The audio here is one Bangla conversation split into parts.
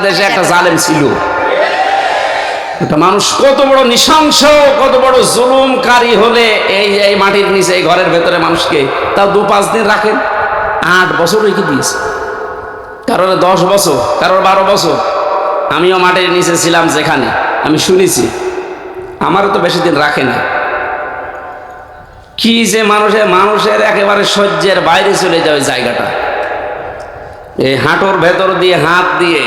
দেশে একটা জালেম ছিল। একটা মানুষ কত বড় নৃশংস, কত বড় জুলুমকারী হলে এই এই মাটির নিচে, এই ঘরের ভেতরে মানুষকে তাও দু পাঁচ দিন রাখেন। আট বছর রেখে দিয়েছে। কারোর দশ বছর, কারোর বারো বছর। আমিও মাটির নিচে ছিলাম যেখানে, আমি শুনেছি। আমারও তো বেশি দিন রাখে না কি যে মানুষের মানুষের একেবারে সহ্যের বাইরে চলে যায় জায়গাটা। এই হাঁটুর ভেতর দিয়ে, হাত দিয়ে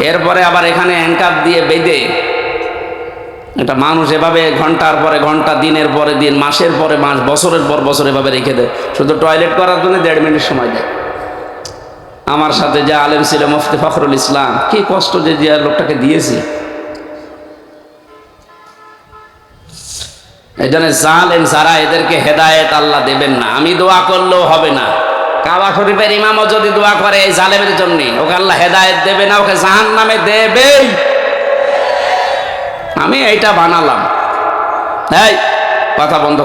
এরপরে আবার এখানে হ্যান্ডকাপ দিয়ে বেঁধে এটা মানুষ এভাবে ঘণ্টার পরে ঘণ্টা, দিনের পরে দিন, মাসের পরে মাস, বছরের পর বছর এভাবে রেখে দেয়। শুধু টয়লেট করার জন্য দেড় মিনিট সময় দেয়। আমার সাথে যে আলেম ছিল মুফতি ফখরুল ইসলাম, কি কষ্ট যে যে লোকটাকে দিয়েছি। এই জন্য জালেম যারা এদেরকে হেদায়েত আল্লাহ দেবেন না। আমি দোয়া করলেও হবে না। কাবা শরীফের ইমামও যদি দোয়া করে এই জালেমের জন্য, ওকে আল্লাহ হেদায়েত দেবে না, ওকে জাহান নামে দেবেই। আমি এইটা বানালাম। এই, কথা বন্ধ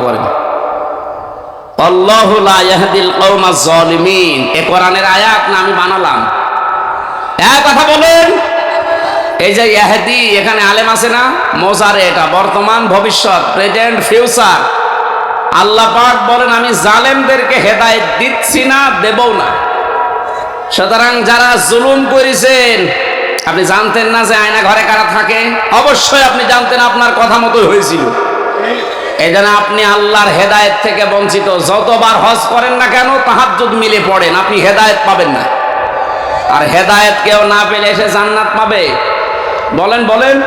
বর্তমান, ভবিষ্যৎ, প্রেজেন্ট, ফিউচার। আল্লাহ পাক বলেন, আমি জালেমদেরকে হেদায়েত দিচ্ছি না দেবও না। সুতরাং যারা জুলুম করেছেন, আপনি জানতেন না যে আয়না ঘরে কারা থাকে? অবশ্যই আপনি জানতেন, আপনার কথা মতোই হয়েছিল। এই জন্য আপনি আল্লাহর হেদায়েত থেকে বঞ্চিত। যতবার হজ করেন না কেন, তাহাজ্জুদ মিলে পড়েন আপনি হেদায়েত পাবেন না। আর হেদায়েত কেউ না পেলে এসে জান্নাত পাবে। বলেন বলেন।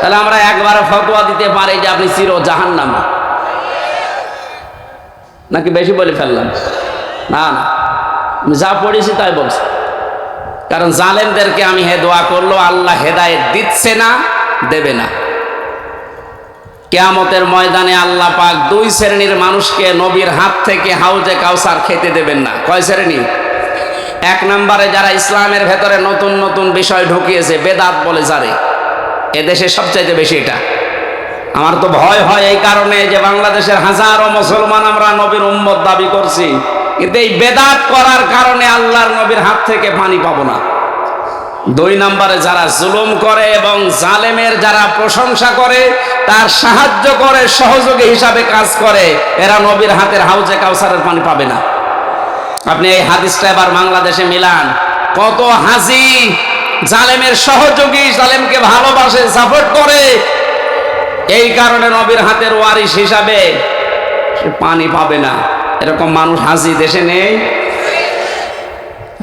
তাহলে আমরা একবার ফতোয়া দিতে পারি যে আপনি চির জাহান্নামা নাকি বেশি বলে ফেললাম? না আমি যা পড়েছি তাই বলছি। কারণ জালেমদেরকে আমি হে দোয়া করল, আল্লাহ হেদায়েত দিচ্ছে না, দেবে না। কেয়ামতের ময়দানে আল্লাহ পাক দুই শ্রেণির মানুষকে নবীর হাত থেকে হাউজে কাউসার খেতে দেবেন না। কয় শ্রেণি? এক নম্বরে যারা ইসলামের ভেতরে নতুন নতুন বিষয় ঢুকিয়েছে, বেদাত বলে যারে। এদেশে সবচাইতে বেশি এটা। আমার তো ভয় হয় এই কারণে যে বাংলাদেশের হাজারো মুসলমান আমরা নবীর উম্মত দাবি করছি। কিন্তু এই বেদাত করার কারণে আল্লাহর নবীর হাত থেকে পানি পাবো না। দুই নম্বরে যারা জুলুম করে এবং জালেমের যারা প্রশংসা করে, তার সাহায্য করে, সহযোগী হিসাবে কাজ করে, এরা নবীর হাতের হাউজে কাউসারের পানি পাবে না। আপনি এই হাদিসটা এবার বাংলাদেশে মিলান। কত হাজি জালেমের সহযোগী জালেমকে ভালোবাসে, সাপোর্ট করে এই কারণে নবীর হাতের ওয়ারিশ হিসাবে সে পানি পাবে না। এরকম মানুষ হাজি দেশে নেই।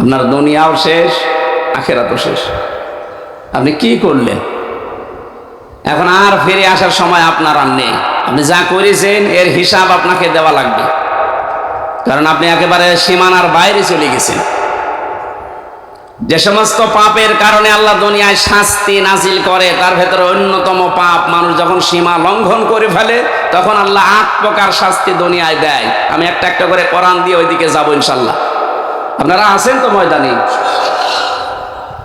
আপনার দুনিয়াও শেষ, আখেরাতও শেষ। আপনি কি করলেন? এখন আর ফিরে আসার সময় আপনার আর নেই। আপনি যা করেছেন, এর হিসাব আপনাকে দেওয়া লাগবে। কারণ আপনি একেবারে সীমানার বাইরে চলে গেছেন। যে সমস্ত পাপের কারণে আল্লাহ দুনিয়ায় শাস্তি নাজিল করে, তার ভেতরে অন্যতম পাপ মানুষ যখন সীমা লঙ্ঘন করে ফেলে, তখন আল্লাহ আট প্রকার শাস্তি দুনিয়ায় দেয়। আমি একটা একটা করে কোরআন দিয়ে ওইদিকে যাব ইনশাল্লাহ। আপনারা আছেন তো ময়দানে?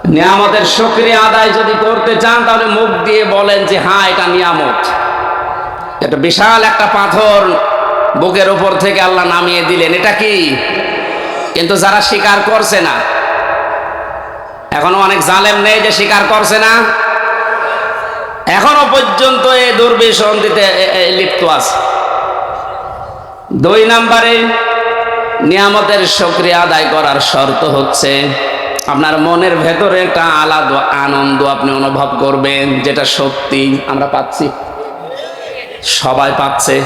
নিয়ামতের সক্রিয় আদায় যদি করতে চান, তাহলে মুখ দিয়ে বলেন যে হ্যাঁ এটা নিয়ামত। এটা বিশাল একটা পাথর বুকের উপর থেকে আল্লাহ নামিয়ে দিলেন। এটা কি? কিন্তু যারা স্বীকার করছে না এখনও অনেক জালেম নেই যে স্বীকার করছে না। এখনও পর্যন্ত এই দুর্বিসন্ধিতে লিপ্ত আছে। দুই নাম্বারে নিয়ামতের সক্রিয় আদায় করার শর্ত হচ্ছে, আপনার মনের ভেতরে একটা আলাদা আনন্দ আপনি অনুভব করবেন, যেটা সত্যি আমরা পাচ্ছি। সবাই পাচ্ছে।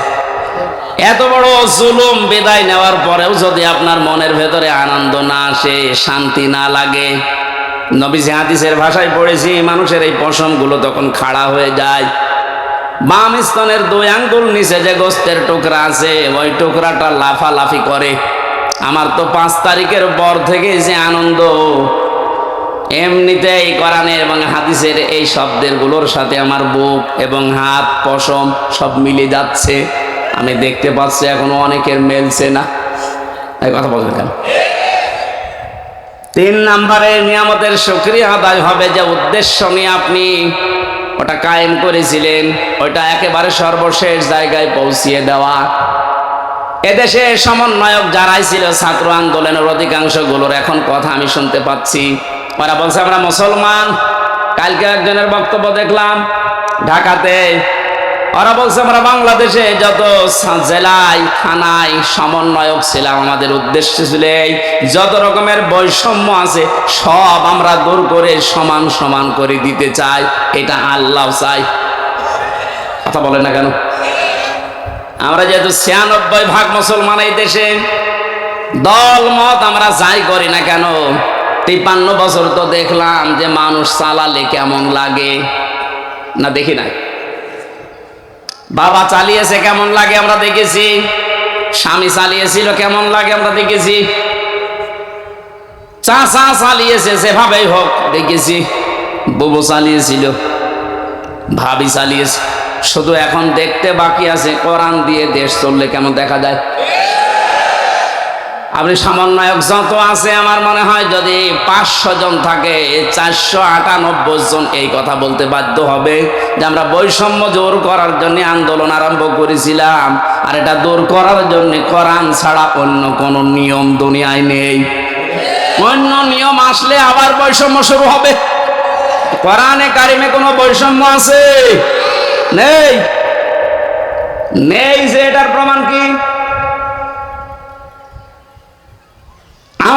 এত বড় জুলুম বিদায় নেওয়ার পরেও যদি আপনার মনের ভেতরে আনন্দ না আসে, শান্তি না লাগে নবীজি হাদিসের ভাষায় পড়েছি, মানুষের এই পশমগুলো তখন খাড়া হয়ে যায়। বাম স্তনের দুই আঙ্গুল নিচে যে গোস্তের টুকরা আছে, ওই টুকরাটা লাফালাফি করে। আমার তো পাঁচ তারিখের পর থেকে যে আনন্দ। এমনিতেই কোরআনের এবং হাদিসের এই শব্দেরগুলোর সাথে আমার বুক এবং হাত, পশম সব মিলে যাচ্ছে। আমি দেখতে পাচ্ছি এখনও অনেকের মেলছে না। এই কথা বলছেন কেন? তিন নাম্বারে নিয়ামতের সক্রিয় আদায় হবে যে উদ্দেশ্য নিয়ে আপনি ওটা কায়েম করেছিলেন ওটা একেবারে সর্বশেষ জায়গায় পৌঁছিয়ে দেওয়া। এদেশে সমন্বয়ক যারাই ছিল ছাত্র আন্দোলনের অধিকাংশগুলোর এখন কথা আমি শুনতে পাচ্ছি। ওরা বলছে, আমরা মুসলমান। কালকে একজনের বক্তব্য দেখলাম, ঢাকাতে ওরা বলছে আমরা বাংলাদেশে যত জেলায় থানায় সমন্বয়ক ছিলাম আমাদের উদ্দেশ্য ছিল এই, যত রকমের বৈষম্য আছে সব আমরা দূর করে সমান সমান করে দিতে চাই। এটা আল্লাহ চাই কথা বলে না কেন? আমরা যেহেতু ছিয়ানব্বই ভাগ মুসলমান এই দেশে দল মত আমরা যাই করি না কেন? তিপ্পান্ন বছর তো দেখলাম যে মানুষ চালালে কেমন লাগে। না দেখি নাই? বাবা চালিয়েছে, কেমন লাগে আমরা দেখেছি? স্বামী চালিয়েছিল, কেমন লাগে আমরা দেখেছি? চাচা চালিয়েছে, যেভাবেই হোক, দেখেছি। বুবু চালিয়েছিল, ভাবি চালিয়েছে। শুধু এখন দেখতে বাকি আছে, কোরআন দিয়ে দেশ চললে কেমন দেখা যায়? আপনি সমন্বয়ক যত আছে আমার মনে হয়, যদি পাঁচশো জন থাকে, চারশো আটানব্বই জন এই কথা বলতে বাধ্য হবে যে আমরা বৈষম্য জোর করার জন্য আন্দোলন আরম্ভ করেছিলাম। আর এটা দূর করার জন্য কোরআন ছাড়া অন্য কোনো নিয়ম দুনিয়ায় নেই। অন্য নিয়ম আসলে আবার বৈষম্য শুরু হবে। কোরআনে কারিমে কোনো বৈষম্য আছে? নেই। নেই যে এটার প্রমাণ কি?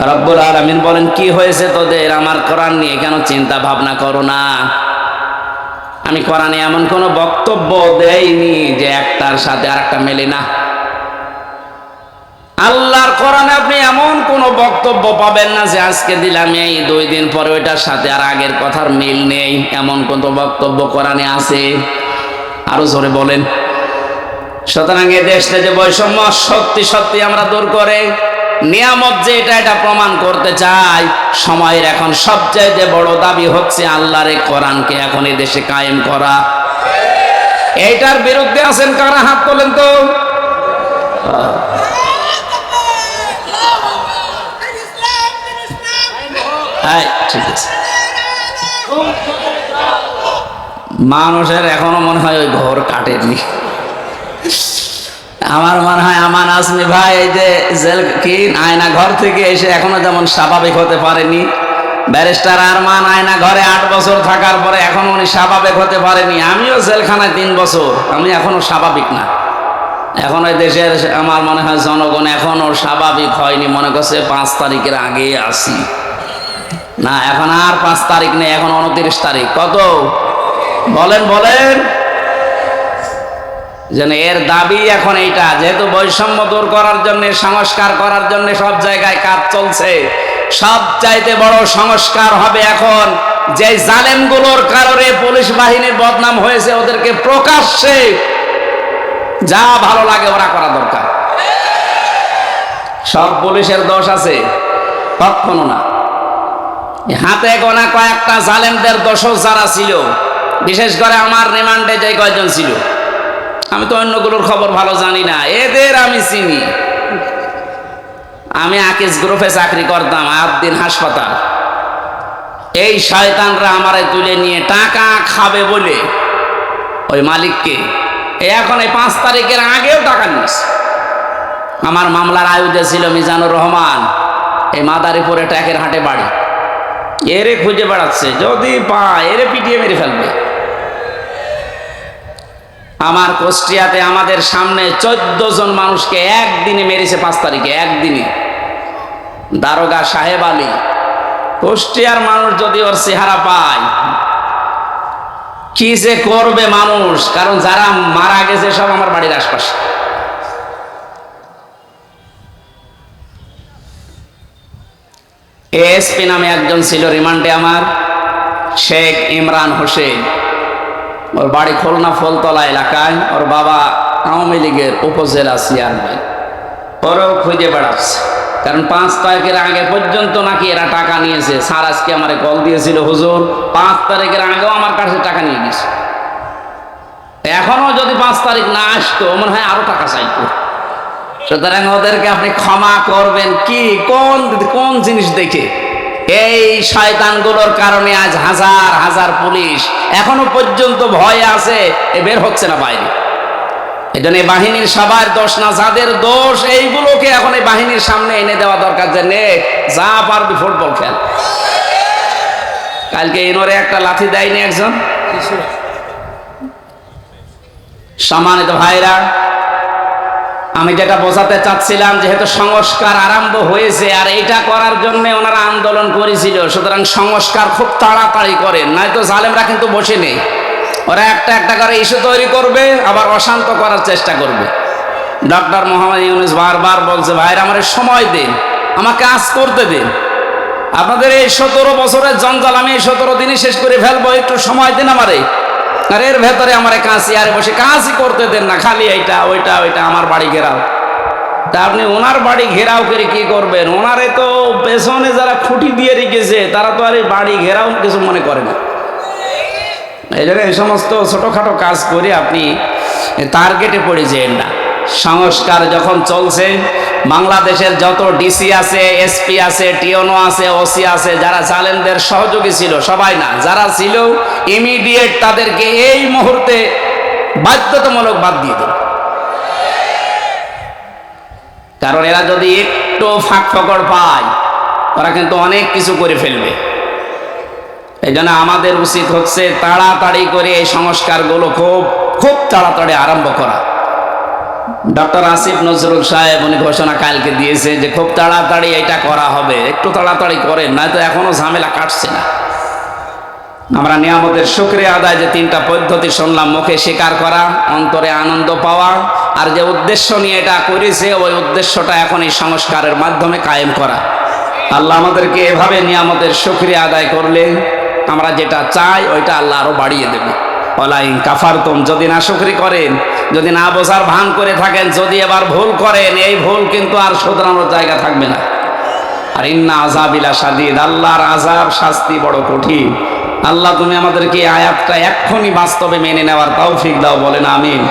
রব্বুল আলামিন বলেন, কি হয়েছে তোদের? আমার কোরআন নিয়ে কেন চিন্তা ভাবনা করো না? আমি কোরআনে এমন কোনো বক্তব্য দেইনি যে একটার সাথে আরেকটা মেলে না। আল্লাহর কোরআনে আপনি এমন কোনো বক্তব্য পাবেন না যে আজকে দিলাম, এই দুই দিন পরে ওইটার সাথে আর আগের কথার মিল নেই। এমন কোনো বক্তব্য কোরআনে আছে? আরও জোরে বলেন। সুতরাং এ দেশটা যে বৈষম্য সত্যি সত্যি আমরা দূর করে নিয়ামত যে এটা এটা প্রমাণ করতে চাই, সময়ের এখন সবচাইতে বড় দাবি হচ্ছে আল্লাহর কোরআনকে এখন এই দেশে কায়েম করা। এইটার বিরুদ্ধে আছেন কারা? হাত তোলেন তো। হ্যাঁ ঠিক আছে। মানুষের এখনও মনে হয় ওই ঘর কাটেনি। আমার মনে হয় আমান আসমি ভাই, এই যে জেল কি আয়না ঘর থেকে এসে এখনও যেমন স্বাভাবিক হতে পারেনি। ব্যারিস্টার আরমান আয়না ঘরে আট বছর থাকার পরে এখনও উনি স্বাভাবিক হতে পারেনি। আমিও জেলখানায় তিন বছর, আমি এখনও স্বাভাবিক না। এখন ওই দেশের আমার মনে হয় জনগণ এখনও স্বাভাবিক হয়নি, মনে করছে পাঁচ তারিখের আগে আসি। না, এখন আর পাঁচ তারিখ নেই, এখন উনত্রিশ তারিখ। কত? বলেন বলেন। যেন এর দাবি এখন এইটা, যেহেতু বৈষম্য দূর করার জন্য, সংস্কার করার জন্য সব জায়গায় কাজ চলছে, সব চাইতে বড় সংস্কার হবে এখন। যে জালেমগুলোর কারণে পুলিশ বাহিনীর বদনাম হয়েছে, ওদেরকে প্রকাশ্যে যা ভালো লাগে ওরা করা দরকার। সব পুলিশের দোষ আছে, কখনো না। হাতে গোনা কয়েকটা জালেমদের দোষও যারা ছিল, বিশেষ করে আমার রিমান্ডে যে কয়জন ছিল। আমি তো অন্যগুলোর খবর ভালো জানি না। এদের আমি চিনি। আমি আকিস গ্রুপে চাকরি করতাম, আবদিন হাসপাতাল। এই শয়তানরা আমারে তুলে নিয়ে টাকা খাবে বলে ওই মালিককে। এখন এই পাঁচ তারিখের আগেও টাকা নিয়েছে। আমার মামলার আয়ুধে ছিল মিজানুর রহমান, এই মাদারীপুরে ট্যাকের হাটে বাড়ি। এরে খুঁজে বেড়াচ্ছে, যদি পা এরে পিটিয়ে মেরে ফেলবে। আমার কুষ্টিয়াতে আমাদের সামনে চোদ্দ জন মানুষকে একদিনে মেরেছে পাঁচ তারিখে, একদিনে। দারোগা সাহেব আলী, কুষ্টিয়ার মানুষ যদি ওর চেহারা পায়, কি যে করবে মানুষ? কারণ যারা মারা গেছে সব আমার বাড়ির আশপাশে। এএসপি নামে একজন ছিল, রিমান্ডে আমার, শেখ ইমরান হোসেন। ওর বাড়ি খুলনা ফলতলা এলাকায়। ওর বাবা আওয়ামী লীগের উপজেলা চেয়ারম্যান। ওরও খুঁজে বেড়াচ্ছে। কারণ পাঁচ তারিখের আগে পর্যন্ত নাকি এরা টাকা নিয়েছে। স্যার আজকে আমার কল দিয়েছিল, হুজুর, পাঁচ তারিখের আগেও আমার কাছে টাকা নিয়ে গেছে। এখনও যদি পাঁচ তারিখ না আসতো, মনে হয় আরও টাকা চাইতো। সুতরাং ওদেরকে আপনি ক্ষমা করবেন কি? কোন কোন জিনিস দেখে? এই শয়তানগুলোর কারণে আজ হাজার হাজার পুলিশ এখনও পর্যন্ত ভয়ে আছে, এ বের হচ্ছে না বাইরে জন্য এই বাহিনীর সবার দোষ না, যাদের দোষ এইগুলোকে এখন এই বাহিনীর সামনে এনে দেওয়া দরকার যে, নে, যা পারবি ফুটবল খেল। কালকে ইনোরে একটা লাথি দেয়নি একজন? সম্মানিত ভাইরা আমি যেটা বোঝাতে চাচ্ছিলাম, যেহেতু সংস্কার আরম্ভ হয়েছে আর এটা করার জন্য ওনারা আন্দোলন করেছিল, সুতরাং সংস্কার খুব তাড়াতাড়ি করেন নয়তো জালেমরা কিন্তু বসে নেই ওরা একটা একটা করে ইস্যু তৈরি করবে, আবার অশান্ত করার চেষ্টা করবে। ডক্টর মোহাম্মদ ইউনুস বারবার বলছে ভাইরা আমার সময় দিন আমাকে আজ করতে দিন। আপনাদের এই সতেরো বছরের জঞ্জাল, আমি এই সতেরো দিনই শেষ করে ফেলব, একটু সময় দিন আমারে। আর এর ভেতরে আমার কাঁচি আর বসে কাঁচি করতে দেন না, খালি এইটা, ওইটা ওইটা, আমার বাড়ি ঘেরাও। তা আপনি ওনার বাড়ি ঘেরাও করে কি করবেন? ওনারে তো পেছনে যারা খুঁটি দিয়ে রেখেছে, তারা তো আর এই বাড়ি ঘেরাও কিছু মনে করে না। এই জন্য এই সমস্ত ছোটোখাটো কাজ করে আপনি টার্গেটে পড়ে যেন না। সংস্কার যখন চলছে বাংলাদেশের যত ডিসি আছে এসপি আছে টিওনো আছে ওসি আছে, যারা জালেনদের সহযোগী ছিল, সবাই না, যারা ছিল ইমিডিয়েট তাদেরকে এই মুহূর্তে বাধ্যতামূলক বাদ দিয়ে দিল। কারণ এরা যদি একটু ফাঁক ফকড় পায়, তারা কিন্তু অনেক কিছু করে ফেলবে। এই জন্য আমাদের উচিত হচ্ছে তাড়াতাড়ি করে এই সংস্কারগুলো খুব খুব তাড়াতাড়ি আরম্ভ করা। ডক্টর আসিফ নজরুল সাহেব উনি ঘোষণা কালকে দিয়েছে যে খুব তাড়াতাড়ি এটা করা হবে, একটু তাড়াতাড়ি করেন, নয়তো এখনও ঝামেলা কাটছে না। আমরা নিয়ামতের শুক্রিয়া আদায় যে তিনটা পদ্ধতি শুনলাম, মুখে স্বীকার করা, অন্তরে আনন্দ পাওয়া, আর যে উদ্দেশ্য নিয়ে এটা করেছে, ওই উদ্দেশ্যটা এখন এই সংস্কারের মাধ্যমে কায়েম করা। আল্লাহ আমাদেরকে এভাবে নিয়ামতের শুক্রিয়া আদায় করলে আমরা যেটা চাই, ওইটা আল্লাহ আরও বাড়িয়ে দেবে। অলাইন কাফারতুম, যদি না শুকরি করেন, যদি না বোঝার ভান করে থাকেন, যদি এবার ভুল করেন, এই ভুল কিন্তু আর শোধরানোর জায়গা থাকবে না। আর ইন্না আজাবিলা সাদিদ আল্লাহর আজাব শাস্তি বড় কঠিন। আল্লাহ তুমি আমাদেরকে আয়াতটা এক্ষুনি বাস্তবে মেনে নেওয়ার তৌফিক দাও, বলেন আমিন।